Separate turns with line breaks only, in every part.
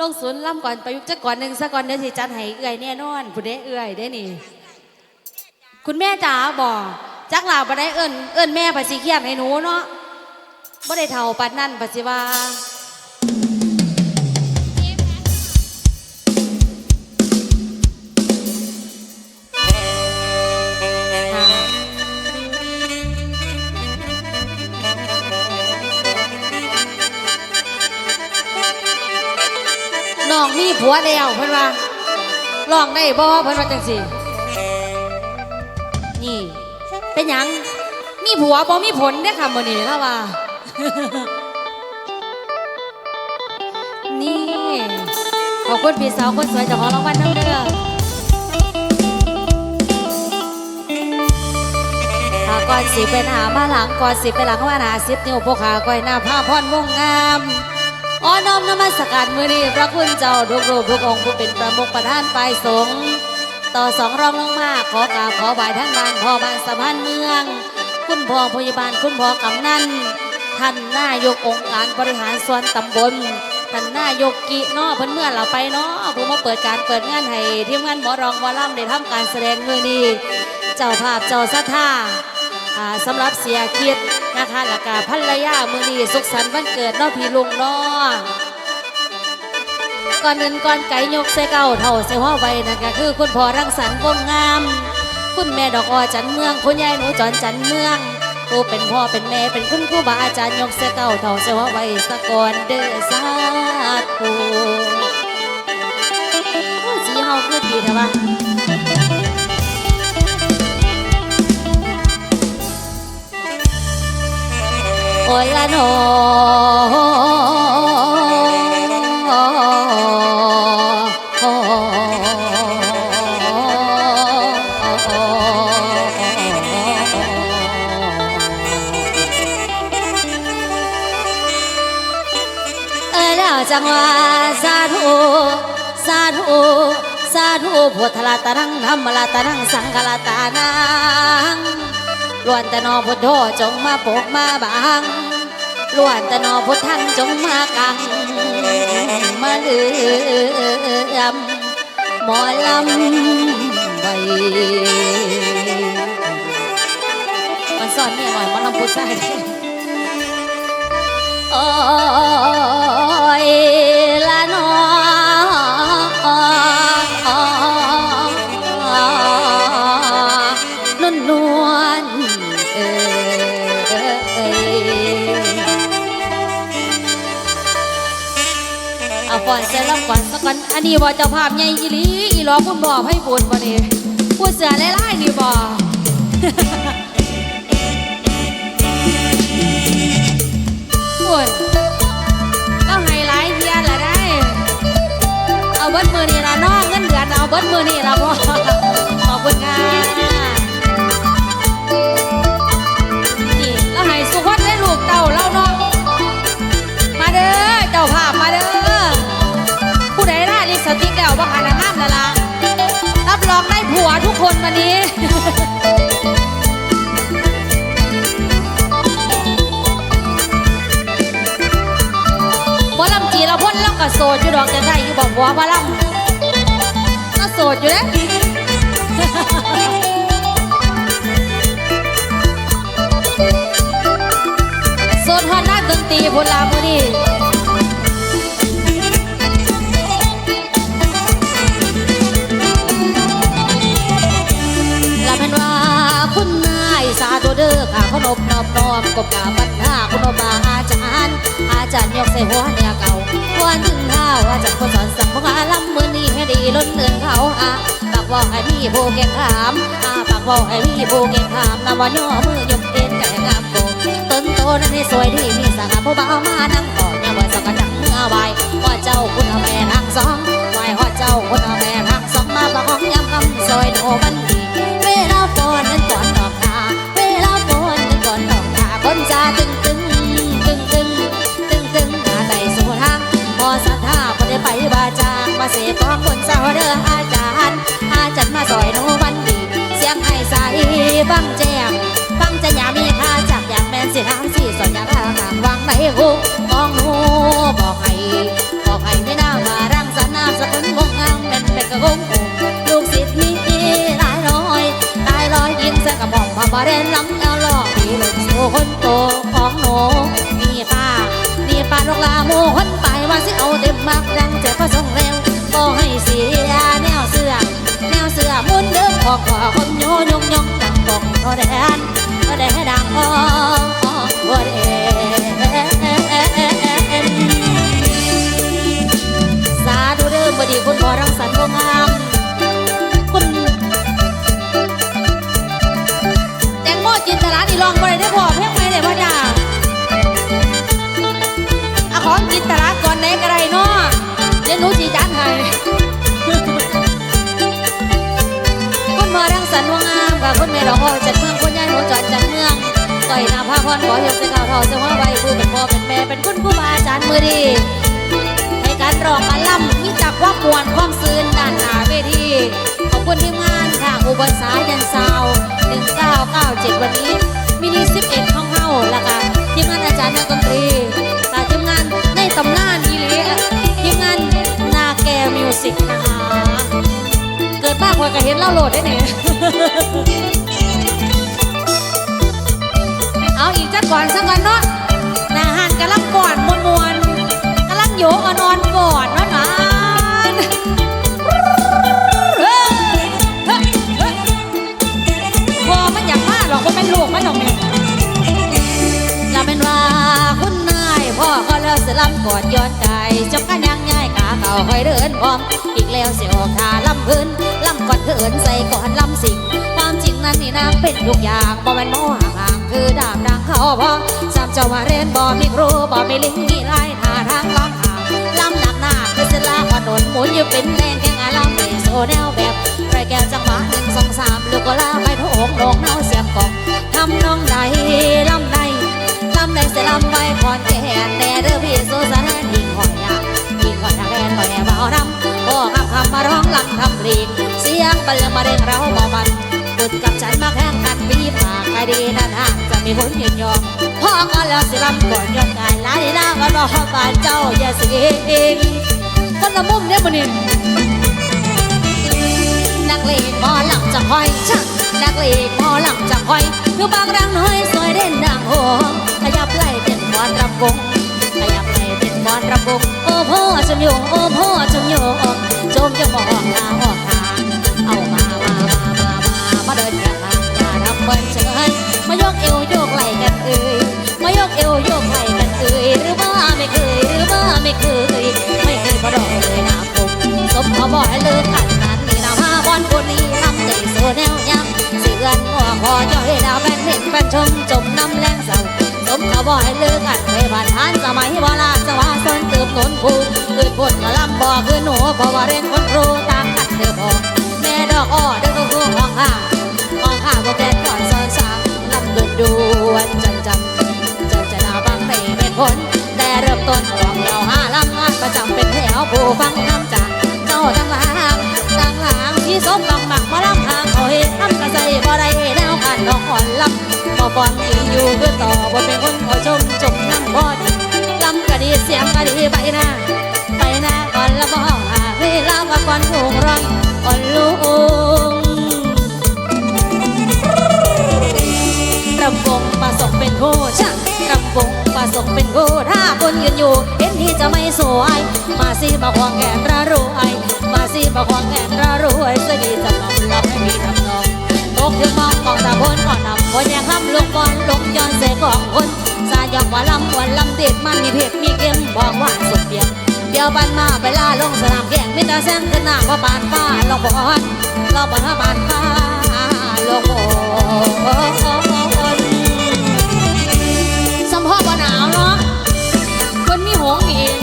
ลงศูนย์ล่ำก่อนประยุกต์จักก่อนหนึ่งสักก่อนเดี๋ยวสิจัดให้เอื่อยแน่นอนผู้เด้เอื่อยได้นี่ คุณแม่จ๋าบอกจักหลาบ่ได้เอิ้นเอิ้นแม่ภาษีเขียนให้หนูเนาะบ่ได้เท่าปัดนั่นปัจจิว่า ผัวแล้วเพิ่นว่าลองได้บ่เพิ่นว่าจังซี่นี่ เป็นหยังมีผัวบ่มีผลเด้อค่ะมื้อนี้ล่ะว่า นี่ ขอบคุณพี่สาวคนสวยเจากของรางวัลน้ำเด้อถ้าก่อนสิเป็นหามาหลังก่อนสิเป็นหลังว่าหาสิบนิ้วพวกขาก้อยหน้าผ้าพรวงงาม อ้อน้อมนมัสการมือนี้พระคุณเจ้าทุกรูปทุกองค์ผู้เป็นประมุขประธานฝ่ายสงฆ์ต่อสองรองลงมาขอกราบขอไหว้ทั้งบ้านพ่อบ้านสะพานเมือง คุณพ่อพยาบาลคุณพ่อกำนันท่านนายกองค์การบริหารส่วนตำบลท่านนายกกินาะเพิ่นเมื่อเราไปเนาะผู้มาเปิดการเปิดงานให้ทีมงานหมอรองหมอลำได้ทำการแสดงมือนี้ เจ้าภาพเจ้าสัทธาอ่าสำหรับเสียคิด นะคะแล้วก็ภรรยามือนี้สุขสันต์วันเกิดนาะพี่ลุงนาะก่อนเงินก่อนไก่ยกเสเก้าเท่าเสหัวไว้นั่นก็คือคุณพ่อรังสรรค์วงงาม คุณแม่ดอกออจันเมือง คุณยายหนูจอนจันเมืองผู้เป็นพ่อเป็นแม่เป็นคุณครูบาอาจารย์ยกเสเก้าเท่าเสหัวไว้สะก่อนเด้อสาธุโอ้ยสีเฮาคือดีแต่ว่า โอละโนเอ้ยแล้วจังว่าสาธุสาธุสาธุพุทธลาตานังธรรมลาตานังสังฆลาตานังล้วนแต่นอพุทโธจงมาปกมาบัง ล้วนแต่นอพุทธันจงมากังมาเลื่อมหมอลำใบมันสอนเนี่ยหน่อยมันลำพุทธใส่โอ้ อันอันนี้บ่เจ้าภาพใหญ่อีหลีอีหลอคุณบ่ให้บุญบ่นี่ผู้เสือไล่ๆนี่บ่บุญก็ไฮไลายเทียนละได้ เอาเบิดมือนี่ละน้องเงินเดือนเอาเบิดมือนี่ละพ่อ ดอยู่ดอกจะได้อยู่บอกว่าหมอลำก็โสดอยู่แล้โสดฮอนนักดนตรีพลามือนี่ลาเป็นว่าคุณนายสาธุเด้อค่ะขนบนอบนอมกบกาบรรดาคุณบาอาจารย์อา จารย์ยกใส่หัวเนี่ยเก่าวันถึงข้าวอาจารย์คนสอนสั่งพวกอาลำมือนี้ให้ดีล้นเนือนเขาอาปากว่าให้พี่โบเก่งขามอาปากว่าให้พี่โบเก่งขามนำว่าย่อมือยกเอ็นแก่งามโกต้นโตนั้นให้สวยที่มีสัง่าผู้บ่าวมานั่งก่อนอย่าบ่สักกระจังเมื่อไหวว่าเจ้าคุณเอาแม่ทางสองไหวว่าเจ้าคุณเอาแม่ทางสองมาประคองยำคำซอยโนบันดีเวลาฝนนั้นก่อนดอกนาเวลาฝนนั้นก่อนดอกนาคนจะตึง ขอคนเศร้าเด้ออาจารย์ อาจารย์มาสอยหนูวันดี เสียงไอ้ใสฟังแจ้งฟังจะอย่ามีค่าจักอย่างแม่นสิทางสี่สอนอย่าลาห่างวางไม่หูมองหนูบอกให้บอกให้ไม่น่ามาร่างสนามสะพึงวงงามเป็นแต่กระงงลูกศิษย์มีหลายร้อยตายร้อยยิงเสกระบอกมาบ่เรนล้ำเอหล่อมีลูกโตคนโตของหนูมีป้ามีป้านกลาโมคนไปว่าสิเอาเต็มมาก นเดิมของขอคนโยยงยงดังบองก็แดนก็แดนดังก็ก็แดนสาธุเดิมบดีคุณพอรังสรรค์งงามคุณแตงโมจินตลานี่ลองบ่ไปได้พอเพียงไหมเดี๋ยวพ่อจ้าอะของจินตลาก่อนไหนก็ได้เนาะเดี๋ยวหนูจีจานให้ คุณแม่ดอกอ้อจัดเมืองคุณยายหนูจอดจัดเมืองต่อยนาพาพรขอยกเสกาวทอเจ้าว่าใบผู้เป็นพ่อเป็นแม่เป็นคุณครูบาอาจารย์มือดีให้การร้องการล่ำมีจากความมวลความซื่นด้านหน้าเวทีขอบคุณทีมงานทางอุบลสายันซาว1997 วันนี้มินิ11ห้องเฮาแล้วก็ทีมงานอาจารย์นักดนตรีและทีมงานในตำนานอีหลีทีมงานนาแกมิวสิกนะคะเกิดมากกว่าก็เห็นเล่าโหลดได้เนี่ย เอาอีกจักก่อนสักก่อนเนาะหนาหันกำลังก่อนมวนมวนกำลังโยกอ่อนก่อนเนาะนาพอมันอยากมาหรอกว่าเป็นลูกมันหรอกเนี่ยจะเป็นว่าคุณนายพ่อก็เลิกสิลำกอดย้อนใจจบกันยังง่ายกาเก่าคอยเดินพร้อม อีกแล้วเสียออกทาลำพื้นลำก่อนเขินใส่ก่อนลำสิงความจริงนั้นนี่นางเป็นทุกอย่างบ่แมันโมห่างคือดามดังเขาพอสามเจ้ามาเรียนบ่มีครูบ่มีลิงมีลายท่าทางล้ำหางลำหนักหน้าคือเสลาขนนหมุนอยู่เป็นแดงแข่งอาลำในโซแนวแบบไรแก้วจังหวะหนึ่งสองสามลูกก็ลาไปโถงโลงเนาเสียบกล่องทำน้องใดลำใดลำใดเสียลำไว้ก่อนแก่แต่เด้อพี่โซสานนยิง แดนก่อนแอบเอาน้ำก็คำคำมาร้องลำทำเพลงเสียงเปลืองมาเร่งเราเบาบันบุดกับฉันมาแข่งกันปีปากใครดีนั่นห่างจะมีผลยืนยอมพ่อก็แล้วสิลำก่อนย้อนกายลาดีนาก็รอบ้านเจ้าอย่าเสียงคนละมุมเนี่ยมันนี่นักเลงหมอลำจะคอยช่างนักเลงหมอลำจะคอยคือบางรังน้อยสวยเด่นดังโหงขยับไหลเต้นบอลรำวงขยับ เต้นบอลรำวงโอ้พ่อจมโยโอ้พ่อจมโยจมจะมองทางออกทางเอามามามามามามาเดินกันทางอย่าทำเบิ้นเชิญมายกเอวโยกไหลกันเอ่ยมายกเอวโยกไหลกันเอ่ยหรือว่าไม่เคยหรือว่าไม่เคยไม่เคยพอดอกเลยนะผมสมเขาบอกให้เลิกกันนั้นนี่นะมาบอลคนนี้ทำใจโซแนวยังเสือนหัวคอย่อยดาวแฟนเห็นแฟนชมจมน้ำแรงเศร้าสมเขาบอกให้เลิกกันไปบ้านทานสมัยโบราณ สว่าสนเติมนนภูเคยพูดกะลำบอคือหนูเพราะว่าเรียนคนครูตางกันเด้อพอแม่ดอกอ้อเด้อก็คือของข้าของข้าบอกแดนก่อนสอนสาลำดวนดวนจันจันจันจะนาบางไม่เป็นผลแต่เริ่มต้นของเราห้าลำงานประจำเป็นแถวผู้ฟังน้ำจากเจ้าตั้งหลางตั้งหลางที่สมบังหมักมาลำทางเขาเห็นทำกระใสบ่ได้แนวกันดอกอ่อนลำบ่ฟังยืนอยู่เพื่อต่อบ่เป็นคนขอชมจมน้ำบ่ดี ดีเสียงกะดีใบหน้าใบหน้าก่อนละบ่หาเวลาว่าก่อนถูกร้องก่อนลุงรำวงประสบเป็นโคช่างรำวงประสบเป็นโคถ้าคนยืนอยู่เห็นที่จะไม่สวย มาสิมาควงแขนระรวยมาสิมาควงแขนระรวยสดีจะนำลำให้มีทำนองตกถึงมองมองตาพ้นก่อนนำคนยังคำลูกบอลลงย้อนเสกของคน สายอกว่าลำวันลำเด็ดมันมีเผ็ดมีเค็มบอกหวานสุดเปรี้ยวเดี๋ยวบันมาไปล่าลงสนามแข่งมิตรแซงขึ้นหน้าว่าบานฟ้าลงบอลลงบอลบานฟ้าลงบอลสมพ่อบ่หนาวเนาะคนมีหงส์นี่เอง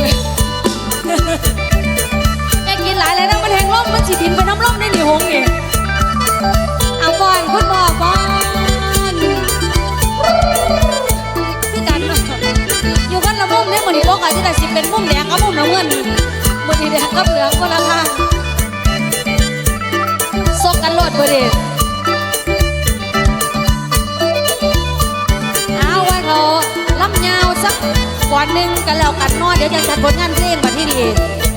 แกกินหลายเลยนะมันแหงล่มมันสิบินไปน้ำล่มได้หนิหงเอา กับเหลืองก็ละทางซกกันโหลดบ่ดีเอาไว้เขาลำยาวสักก่อนหนึ่งกันแล้วกันนอเดี๋ยวจะจัดผลงานเพลงมาที่ดี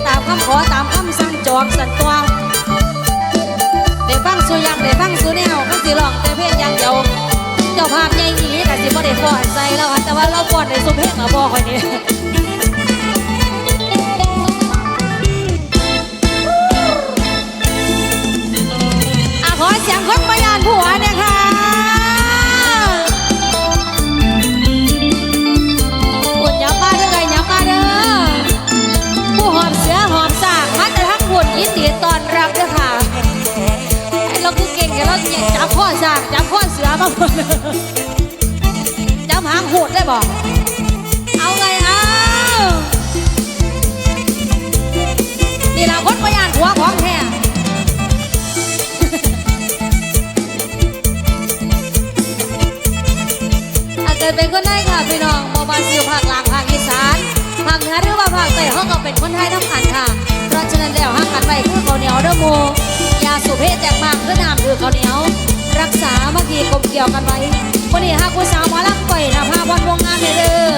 ตามคำขอตามคำสั่งจองสั่งตัวเดี๋ยวฟังสุยังเดี๋ยวฟังสุแนวก็สิลองแต่เพลงอย่างเดียวเจ้าภาพใหญ่อีกัต่สิบ่ได้ฟอนใจแล้วแต่ว่าเราฟอนในสุเพลงมาบ่ค่อยนี้ ผัวเนี่ยค่ะปวดยับมาด้วยไงยับมาเด้อผู้หอมเสือหอมสากมาแต่ทั้งหมดยินดีตอนรับด้วยค่ะไอเราคือเก่งกับเราเนี่ยจับข้อสากจับข้อเสือมาหมดจับหางโหดได้บอกเอาไงเอานี่เละคนประหยัดหัวของแท้ เป็นคนไทยค่ะพี่น้องบ่มาอยู่ภาคกลางภาคอีสานภาคเหนือหรือว่าภาคใต้เขาก็เป็นคนไทยทั้งขันค่ะ เพราะฉะนั้นแล้วห้างกันไปคือข้าวเหนียวเด้อโมยาสูบเพศแตกมากพื่อนามคือข้าวเหนียว รักษาเมื่อกี้กลมเกี่ยวกันไว้วันนี้ห้ากผู้สาวหมอลำก่อยนะพาวันวงงานในเด้อ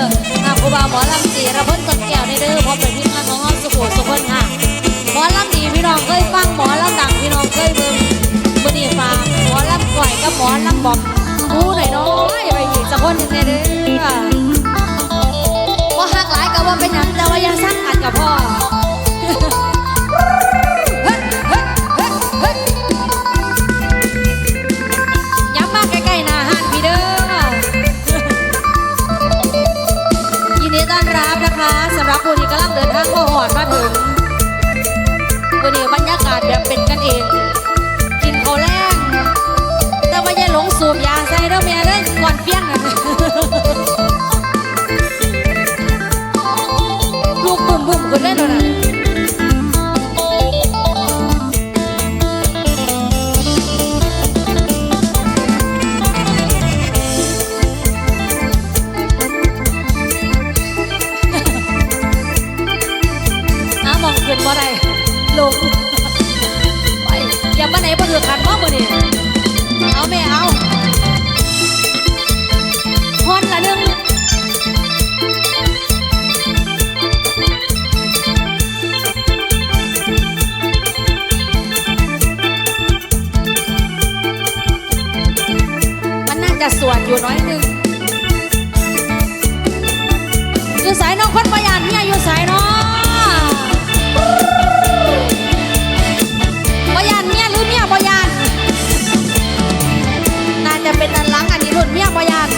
ห้าครูบ่าวหมอลำสีระเพ้นต้นแก้วเด้อพอเป็นพิมพ์ของห้องสุโขสุขคนค่ะหมอลำดีพี่น้องเคยฟังหมอลำดังพี่น้องเคยเบิ่ง บ่ได้ลงไปอย่ามาไหนบ่ถือขันบ่มื้อนี้เอาแม่เอาฮอนละนึ่งมันน่าจะสวดอยู่น้อยหนึ่งอยู่สายน้องคนประหยัดเนี่ยอยู่สายน้อง เป็นนันล้างอันนี้รุ่นเมียบ่ยาน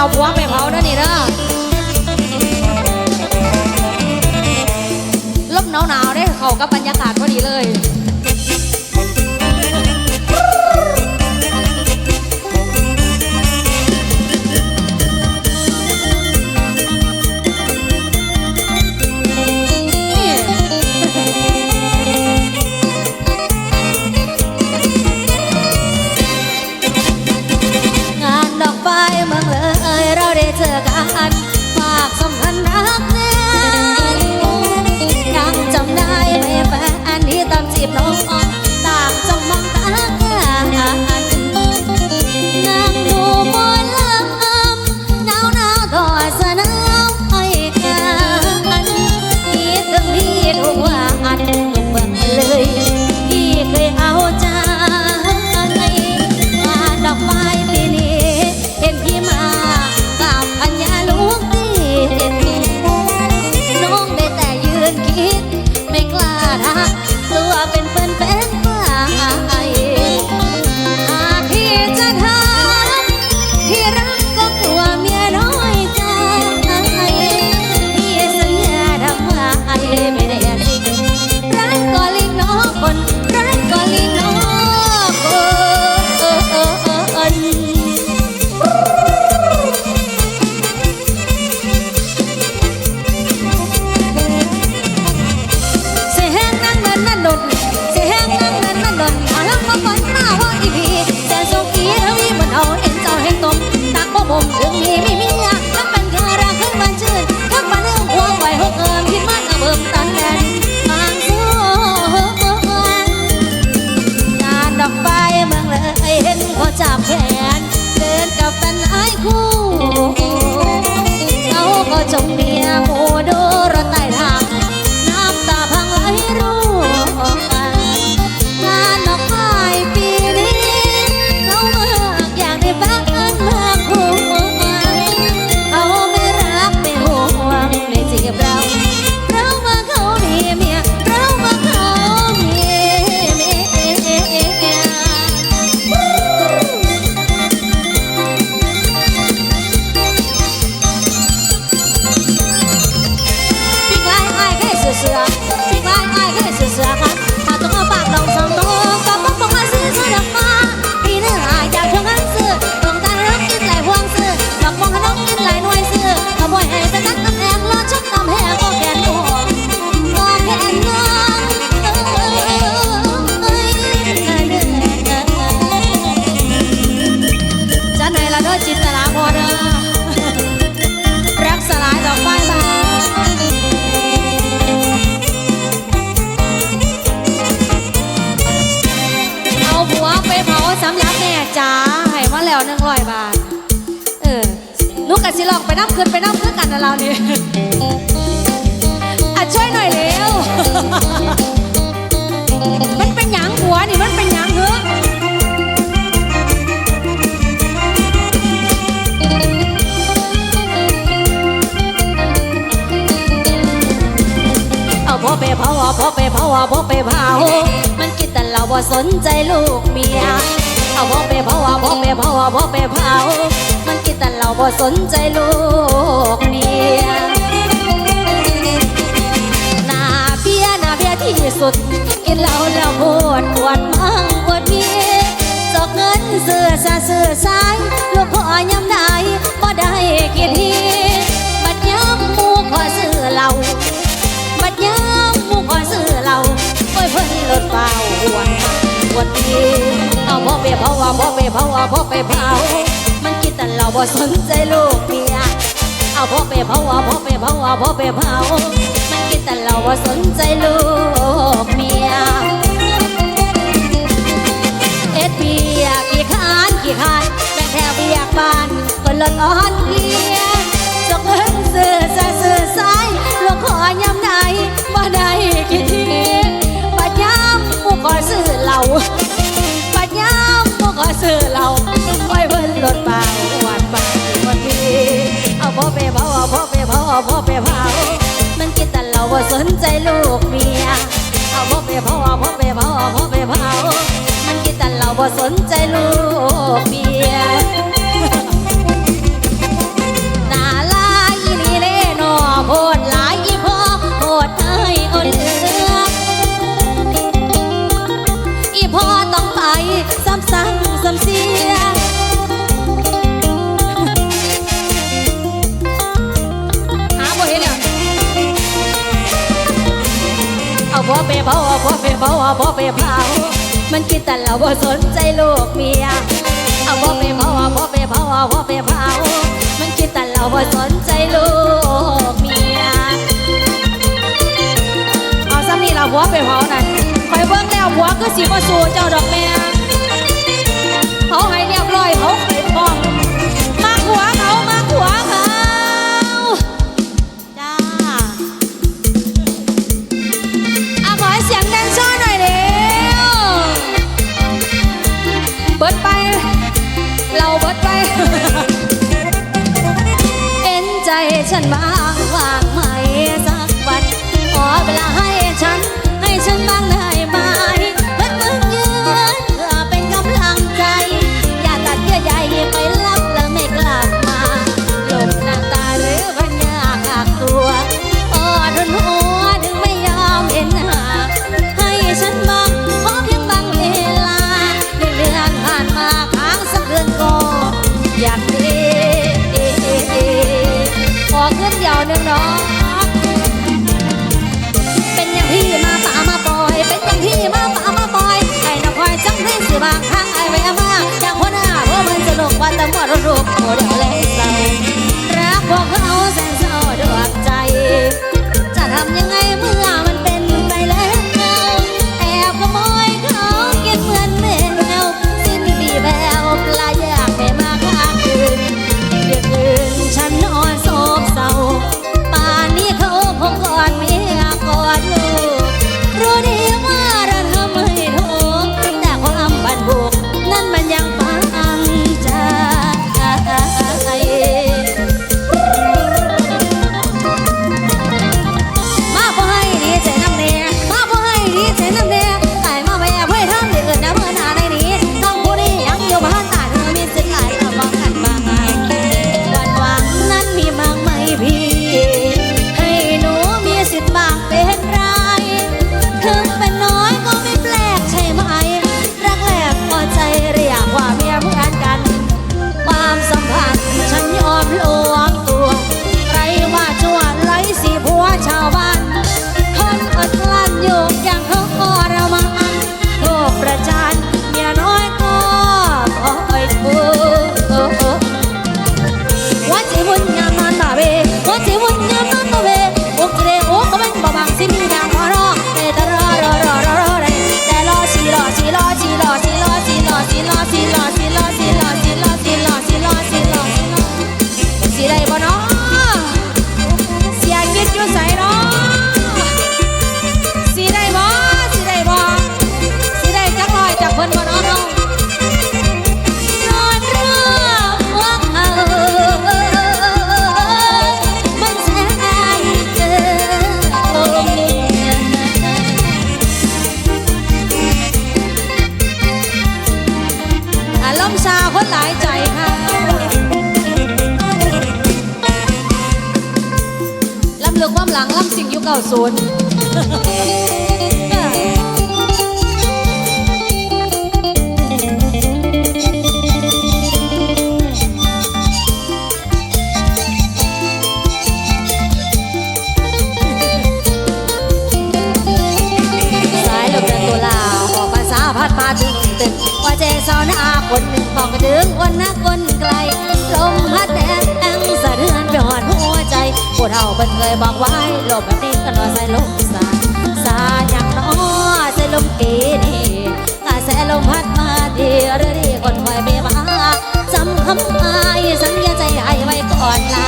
เอาผัวไปเผาเด้อนี่เด้อลมหนาวๆได้เข้ากับบรรยากาศพอดีเลย น้ำคืนไปน้ำคืนกันนะเรานี่อะช่วยหน่อยเร็ว มันเป็นหยังหัวนี่มันเป็นหยังเหรอเอาพ่อไปเผาเอาพ่อไปเผาเอาพ่อไปเผามันคิดแต่เราบ่สนใจลูกเมียเอาพ่อไปเผาเอาพ่อไปเผาเอาพ่อไปเผา มันคิดแต่เราบ่สนใจลูกเมียหน้าเบี้ยหน้าเบี้ยที่สุด กินเหล้าแล้วปวดปวดมั่งปวดมีจอกเงินเสือซาเสือสายลูกพ่อยำได้บ่ได้กินทีบัดย้ำมูขอซื้อเหล้าบัดย้ำมูขอซื้อเหล้าโอ้ยเพิ่นลดเบาหวนหวนที เอาพ่อไปเผาเอาพ่อไปเผาเอาพ่อไปเผามันคิดแต่เราบ่สนใจลูกเมียเอาพ่อไปเผาเอาพ่อไปเผาเอาพ่อไปเผามันคิดแต่เราว่าสนใจลูกเมียเอ็ดเบียกี่คานกี่คานแม่แค่เบียกบ้านก็ลดอ่อนเพลียจกเงินซื้อซะซื้อสายลูกขอยำไหนบ่ได้กี่ทีปัดย้ำผู้ขอซื้อเหล้า ซื้อเราไว้เบิ้นรดเบาหวานบาวันดีเอาพ่อไปเผาเอาพ่อไปเผาเอาพ่อไปเผามันคิดแต่เราบ่สนใจลูกเมียเอาพ่อไปเผาเอาพ่อไปเผาเอาพ่อไปเผามันคิดแต่เราบ่สนใจลูกเมีย ผัวไปเบาผัวไปเบาผัวไปเบามันคิดแต่เราบ่สนใจลูกเมียเอาผัวไปเบาผัวไปเบาผัวไปเบามันคิดแต่เราบ่สนใจลูกเมียเอาซ้ำนี่เราผัวไปเบาน่อนคอยเบิ่งแล้วผัวก็สิบ่สู้เจ้าดอกแม่ อดมาดึงตึงว่าเจสอนอาคนหนึ่งบอกดึงคนนักคนไกลลมพัดแดดแองสะเทือนไปหอดหัวใจปวดเอาเป็นเคยบอกไว้ลมแบบนี้ก็รอใส่ลมสายสาอย่างน้อใส่ลมปีนี้กาแสลมพัดมาดีเรื่อยคนคอยไม่มาจำคำอายสัญญาใจให้ไว้ก่อนลา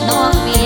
no fear.